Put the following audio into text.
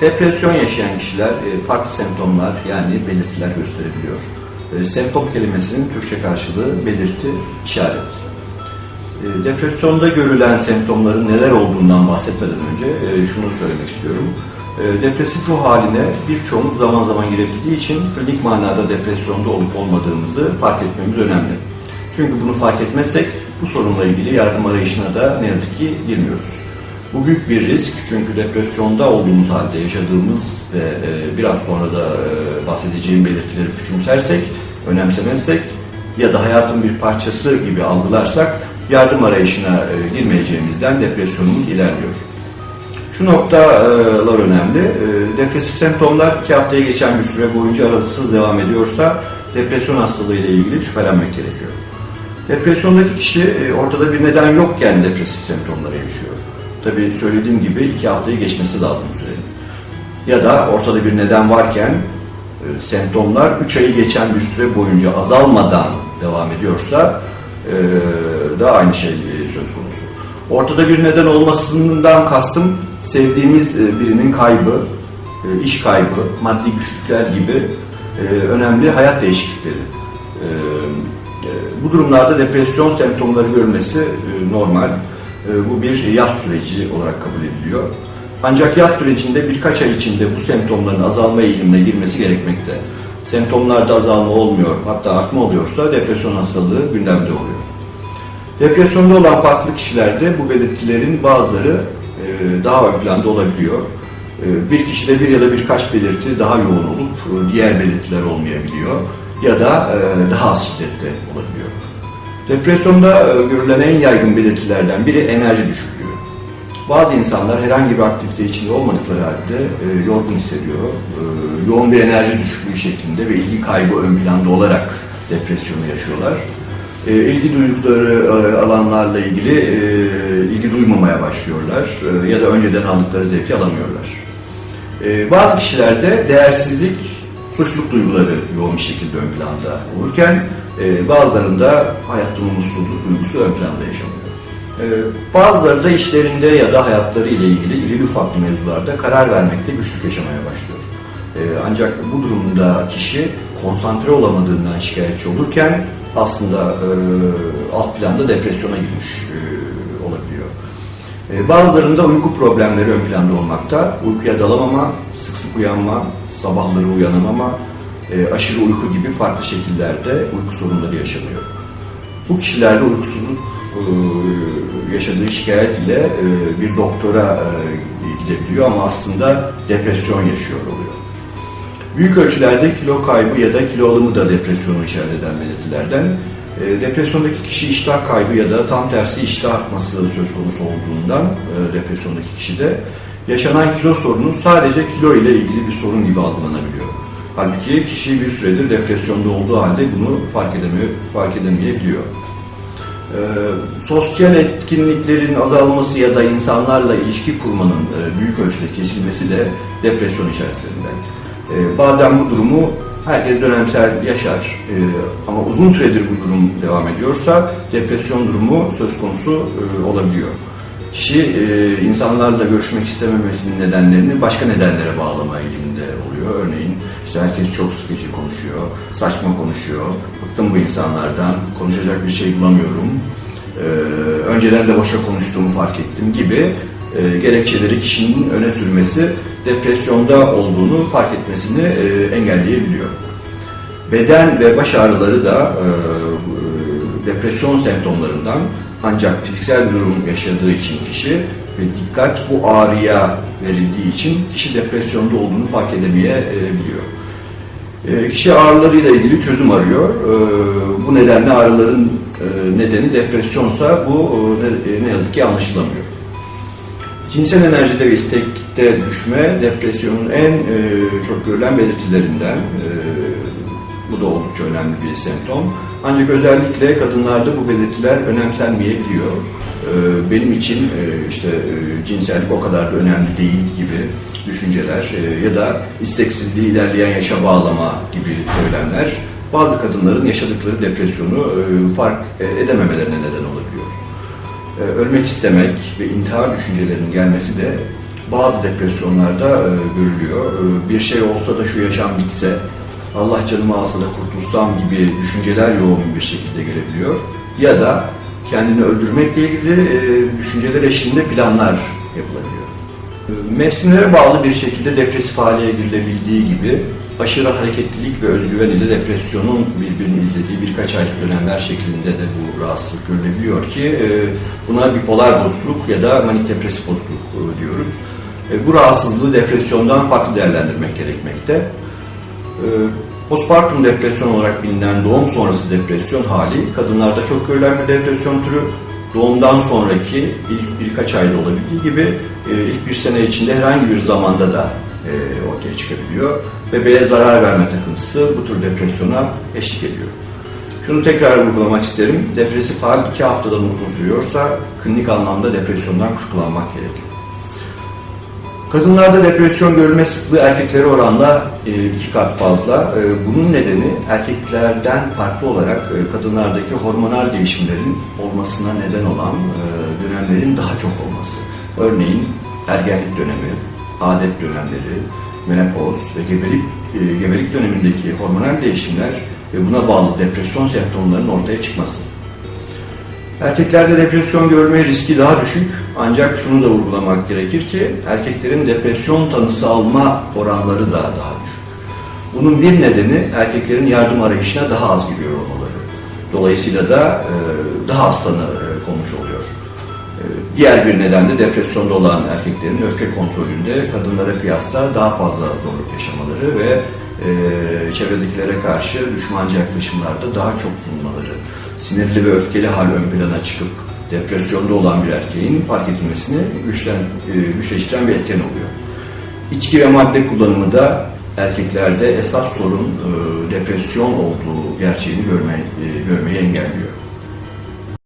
Depresyon yaşayan kişiler e, farklı semptomlar yani belirtiler gösterebiliyor. E, Semptom kelimesinin Türkçe karşılığı belirti, işaret. E, Depresyonda görülen semptomların neler olduğundan bahsetmeden önce şunu söylemek istiyorum. Depresif ruh haline birçoğumuz zaman zaman girebildiği için klinik manada depresyonda olup olmadığımızı fark etmemiz önemli. Çünkü bunu fark etmezsek bu sorunla ilgili yardım arayışına da ne yazık ki girmiyoruz. Bu büyük bir risk çünkü depresyonda olduğumuz halde yaşadığımız ve e, biraz sonra da e, bahsedeceğim belirtileri küçümsersek, önemsemezsek ya da hayatın bir parçası gibi algılarsak yardım arayışına e, girmeyeceğimizden depresyonumuz ilerliyor. Şu noktalar önemli. Depresif semptomlar iki haftaya geçen bir süre boyunca aralıksız devam ediyorsa depresyon hastalığı ile ilgili şüphelenmek gerekiyor. Depresyondaki kişi ortada bir neden yokken depresif semptomları yaşıyor. Tabii söylediğim gibi iki haftayı geçmesi lazım sürenin. Ya da ortada bir neden varken e, semptomlar 3 ayı geçen bir süre boyunca azalmadan devam ediyorsa e, da aynı şey e, söz konusu. Ortada bir neden olmasından kastım sevdiğimiz e, birinin kaybı, e, iş kaybı, maddi güçlükler gibi önemli hayat değişiklikleri. Bu durumlarda depresyon semptomları görmesi normal. E, Bu bir yaz süreci olarak kabul ediliyor. Ancak yaz sürecinde birkaç ay içinde bu semptomların azalma eğilimine girmesi gerekmekte. Semptomlarda azalma olmuyor, hatta artma oluyorsa depresyon hastalığı gündemde oluyor. Depresyonda olan farklı kişilerde bu belirtilerin bazıları e, daha ön planda olabiliyor. E, Bir kişide bir ya da birkaç belirti daha yoğun olup e, diğer belirtiler olmayabiliyor ya da daha az şiddette olabiliyor. Depresyonda e, görülen en yaygın belirtilerden biri enerji düşüklüğü. Bazı insanlar herhangi bir aktivite içinde olmadıkları halde e, yorgun hissediyor. E, yoğun bir enerji düşüklüğü şeklinde ve ilgi kaybı ön planda olarak depresyonu yaşıyorlar. E, ilgi duydukları e, alanlarla ilgili e, ilgi duymamaya başlıyorlar e, ya da önceden aldıkları zevki alamıyorlar. E, bazı kişilerde değersizlik, suçluluk duyguları yoğun bir şekilde ön planda olurken e, bazılarında hayatta umutsuzluk duygusu ön planda yaşanıyor. E, bazıları da işlerinde ya da hayatları ile ilgili irili ufaklı mevzularda karar vermekte güçlük yaşamaya başlıyor. E, ancak bu durumda kişi konsantre olamadığından şikayetçi olurken aslında e, alt planda depresyona girmiş e, olabiliyor. E, Bazılarında uyku problemleri ön planda olmakta. Uykuya dalamama, sık sık uyanma, sabahları uyanamama, e, aşırı uyku gibi farklı şekillerde uyku sorunları yaşanıyor. Bu kişilerde uykusuzluk e, yaşadığı şikayet ile e, bir doktora e, gidebiliyor ama aslında depresyon yaşıyor oluyor. Büyük ölçülerde kilo kaybı ya da kilo alımı da depresyonu işaret eden belirtilerden. E, depresyondaki kişi iştah kaybı ya da tam tersi iştah artması söz konusu olduğundan e, depresyondaki kişide yaşanan kilo sorunu sadece kilo ile ilgili bir sorun gibi algılanabiliyor. Halbuki kişi bir süredir depresyonda olduğu halde bunu fark edemiyor, fark edemeyebiliyor. Ee, sosyal etkinliklerin azalması ya da insanlarla ilişki kurmanın e, büyük ölçüde kesilmesi de depresyon işaretlerinden. Ee, bazen bu durumu herkes dönemsel yaşar Ee, ama uzun süredir bu durum devam ediyorsa depresyon durumu söz konusu e, olabiliyor. Kişi e, insanlarla görüşmek istememesinin nedenlerini başka nedenlere bağlama eğiliminde oluyor. Örneğin işte herkes çok sıkıcı konuşuyor, saçma konuşuyor, bıktım bu insanlardan, konuşacak bir şey bulamıyorum, e, önceden de boşa konuştuğumu fark ettim gibi e, gerekçeleri kişinin öne sürmesi depresyonda olduğunu fark etmesini e, engelleyebiliyor. Beden ve baş ağrıları da depresyon semptomlarından ancak fiziksel durum yaşadığı için kişi ve dikkat bu ağrıya verildiği için kişi depresyonda olduğunu fark edemeyebiliyor. E, kişi ağrılarıyla ilgili çözüm arıyor. E, bu nedenle ağrıların e, nedeni depresyonsa bu e, ne, ne yazık ki anlaşılamıyor. Cinsel enerjide ve istekte düşme depresyonun en e, çok görülen belirtilerinden. E, bu da oldukça önemli bir semptom. Ancak özellikle kadınlarda bu belirtiler önemsenmeyebiliyor. E, benim için e, işte e, cinsellik o kadar da önemli değil gibi düşünceler e, ya da isteksizliği ilerleyen yaşa bağlama gibi söylemler bazı kadınların yaşadıkları depresyonu fark edememelerine neden olabiliyor. Ölmek istemek ve intihar düşüncelerinin gelmesi de bazı depresyonlarda görülüyor. Bir şey olsa da şu yaşam bitse, Allah canımı alsa da kurtulsam gibi düşünceler yoğun bir şekilde gelebiliyor. Ya da kendini öldürmekle ilgili e, düşünceler eşliğinde planlar yapılabiliyor. Mevsimlere bağlı bir şekilde depresif hale girilebildiği gibi aşırı hareketlilik ve özgüven ile depresyonun birbirini izlediği birkaç aylık dönemler şeklinde de bu rahatsızlık görülebiliyor ki e, buna bipolar bozukluk ya da manik depresif bozukluk e, diyoruz. E, Bu rahatsızlığı depresyondan farklı değerlendirmek gerekmekte. E, Postpartum depresyon olarak bilinen doğum sonrası depresyon hali kadınlarda çok görülen bir depresyon türü. Doğumdan sonraki ilk birkaç ayda olabildiği gibi e, ilk bir sene içinde herhangi bir zamanda da e, ortaya çıkabiliyor. Bebeğe zarar verme takıntısı bu tür depresyona eşlik ediyor. Şunu tekrar vurgulamak isterim. Depresif hal iki haftadan uzun sürüyorsa klinik anlamda depresyondan kuşkulanmak gerekir. Kadınlarda depresyon görülme sıklığı erkeklere oranla e, iki kat fazla. E, Bunun nedeni erkeklerden farklı olarak e, kadınlardaki hormonal değişimlerin olmasına neden olan dönemlerin daha çok olması. Örneğin ergenlik dönemi, adet dönemleri, menopoz ve gebelik, gebelik dönemindeki hormonal değişimler ve buna bağlı depresyon semptomlarının ortaya çıkması. Erkeklerde depresyon görme riski daha düşük ancak şunu da vurgulamak gerekir ki erkeklerin depresyon tanısı alma oranları da daha düşük. Bunun bir nedeni erkeklerin yardım arayışına daha az giriyor olmaları. Dolayısıyla da e, daha az tanı e, konmuş oluyor. E, Diğer bir neden de depresyonda olan erkeklerin öfke kontrolünde kadınlara kıyasla daha fazla zorluk yaşamaları ve çevredekilere karşı düşmanca yaklaşımlarda daha çok bulunmaları. Sinirli ve öfkeli hal ön plana çıkıp depresyonda olan bir erkeğin fark edilmesini güçlen, e, güçleştiren bir etken oluyor. İçki ve madde kullanımı da erkeklerde esas sorun e, depresyon olduğu gerçeğini görme, e, görmeyi engelliyor.